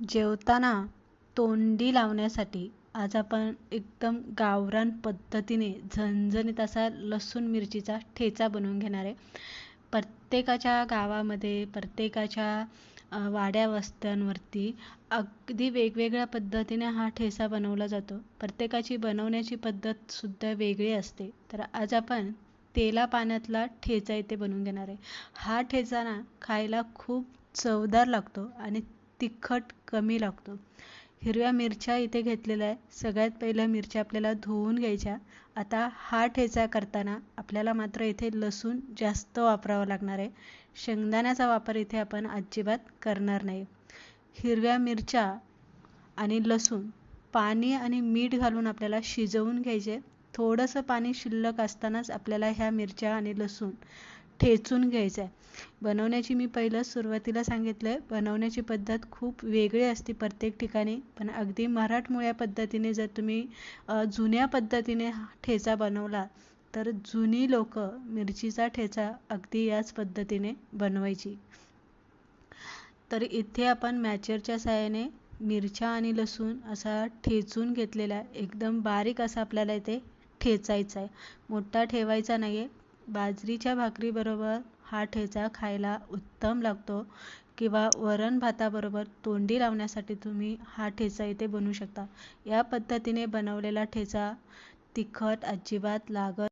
जेवताना तोंडी लावण्यासाठी आज आपण एकदम गावरान पद्धतीने झणझणीत असा लसूण मिरचीचा ठेचा बनवून घेणार आहे. प्रत्येकाच्या गावामध्ये प्रत्येकाच्या वाड्या वस्त्यांवरती अगदी वेगवेगळ्या पद्धतीने हा ठेचा बनवला जातो. प्रत्येकाची बनवण्याची पद्धतसुद्धा वेगळी असते. तर आज आपण तेला पाण्यातला ठेचा इथे बनवून घेणार आहे. हा ठेचा ना खायला खूप चवदार लागतो आणि तिखट कमी लागतो. हिरव्या मिरच्या इथे घेतलेल्या आहे सगळ्यात पहिल्या मिरच्या आपल्याला धुवून घ्यायच्या. आता हा ठेचा करताना आपल्याला मात्र इथे लसूण जास्त वापरावं लागणार आहे. शेंगदाण्याचा वापर इथे आपण अजिबात करणार नाही. हिरव्या मिरच्या आणि लसूण पाणी आणि मीठ घालून आपल्याला शिजवून घ्यायचे. थोडंसं पाणी शिल्लक असतानाच आपल्याला ह्या मिरच्या आणि लसूण ठेचून घ्यायचं आहे बनवण्याची मी पहिलं सुरुवातीला सांगितलं आहे बनवण्याची पद्धत खूप वेगळी असते प्रत्येक ठिकाणी पण अगदी मराठमोळ्या पद्धतीने जर तुम्ही जुन्या पद्धतीने ठेचा बनवला तर जुनी लोक मिरचीचा ठेचा अगदी याच पद्धतीने बनवायची. तर इथे आपण मॅचरच्या साहाय्याने मिरच्या आणि लसूण असा ठेचून घेतलेला एकदम बारीक असा आपल्याला इथे ठेचायचा आहे. मोठा ठेवायचा नाही आहे बाजरीच्या भाकरीबरोबर हा ठेचा खायला उत्तम लागतो किंवा वरण भाताबरोबर तोंडी लावण्यासाठी तुम्ही हा ठेचा इथे बनवू शकता. या पद्धतीने बनवलेला ठेचा तिखट अजिबात लागत